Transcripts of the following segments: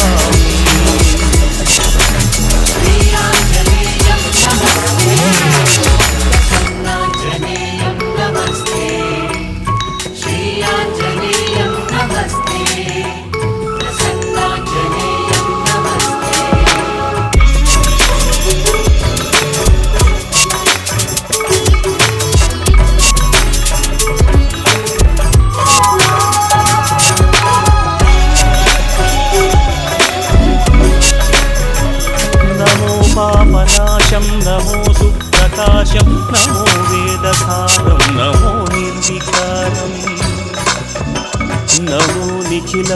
summer.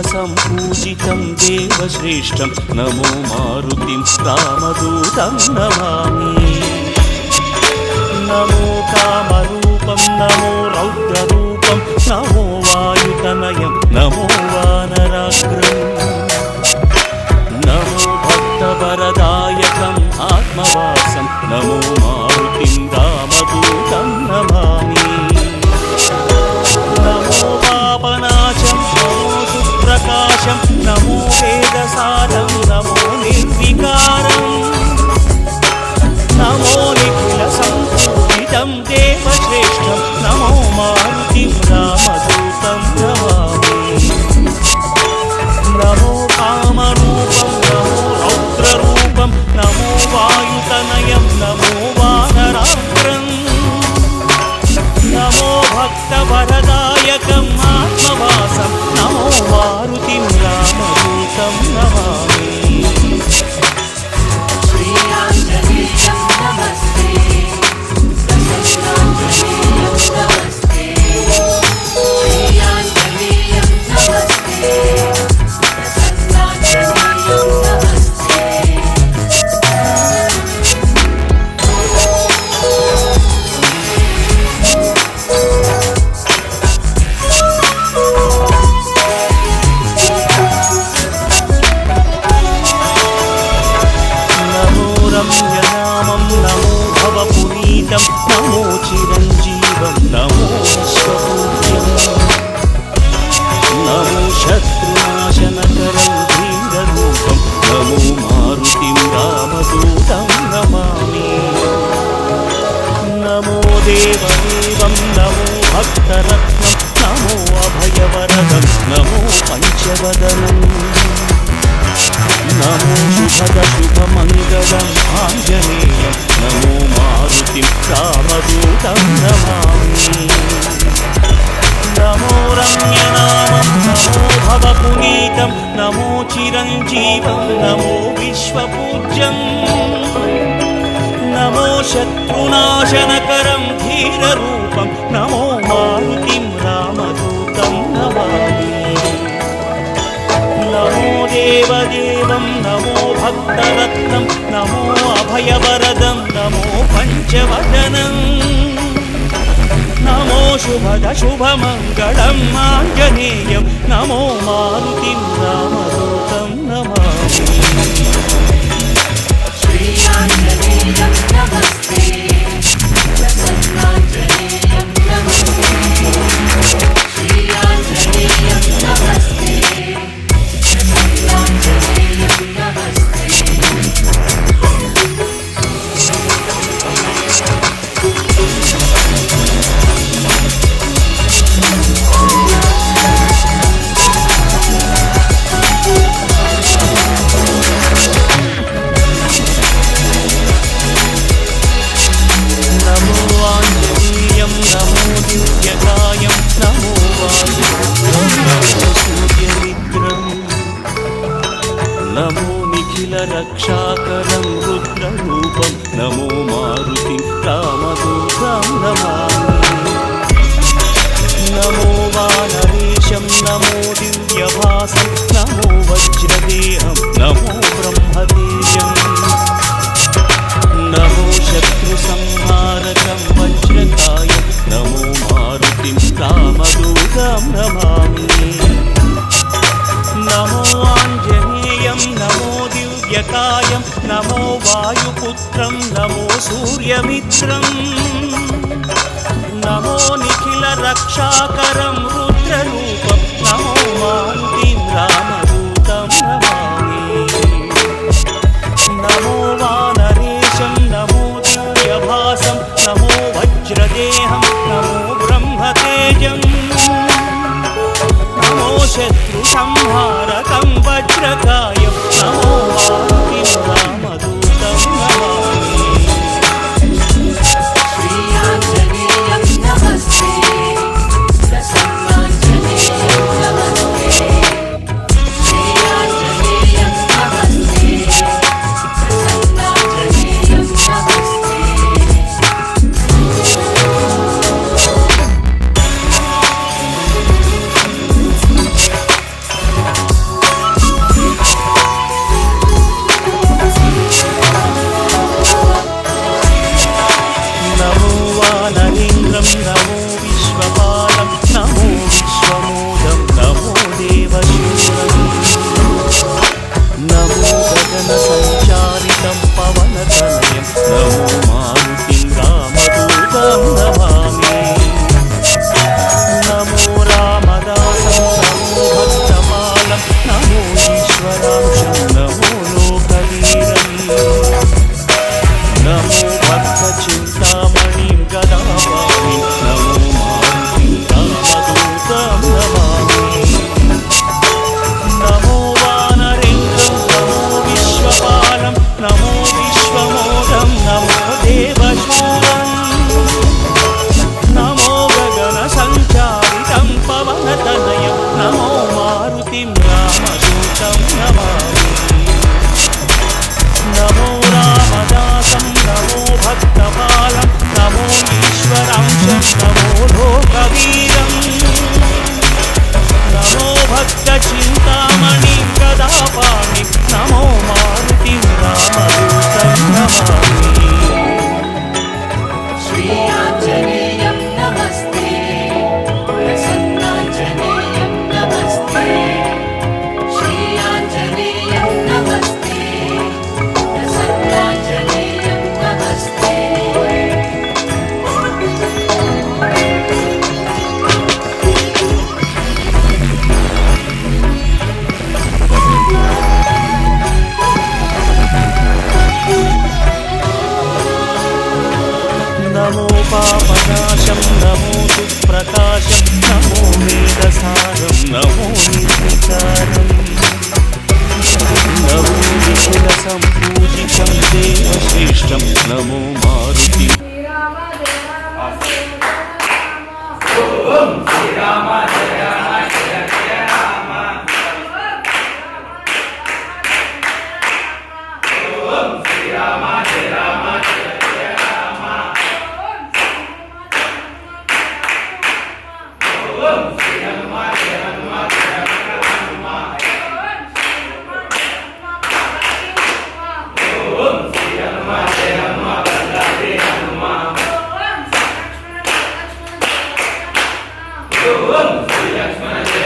సంపూజితం దేవశ్రేష్టం నమో మారుతిం రామదూతం నమామి నమో కామరూపం నమో రౌద్రరూపం నమో వాయుతనయం నమో వానరాగ్రం నమో భక్తవరదాయకం ఆత్మవాసం నమో నమో వేద సా నిత్యం నమో చిరంజీవం నమో స్వపూజ్యం నమో శత్రునాశనకరం ధీరూపం నమో మారుతిం రామదూతం నమామి. నమో దేవదేవం నమో భక్తరత్నం. నమో అభయవరదం నమో పంచవదనం. నమో శుభద శుభమంగళం. रामदूतं नमामि नमो रम्यनामं नमो भवपुनीतं नमो चिरञ्जीवं नमो विश्वपूज्यम् नमो शत्रुनाशनकरं धीररूपं नमो मारुतिं रामदूतं नमामि नमो देवदेवं नमो भक्तरत्नं नमो अभयवरदं नमो पञ्चवदनम् नमो शुभदशुभमङ्गलम् आञ्जनेयं नमो मारुतिं रामदूतं नमामि श्रीयाञ्जनेयं नमस्ते నమో నిఖిల రక్షాకరం రుద్రరూపం. నమో మారుతి రామదూతం నమామి. నమో వానవేశం నమో దివ్యభాసం నమో వజ్రదేహం నమో బ్రహ్మదేశం. నమో శత్రు సంహారకం వజ్రకాయ నమో మారుతిం రామదూతం నమామి. सूर्यमित्रम् नमो निखिलरक्षाकरं रुद्ररूपं Oh. Lord,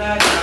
that.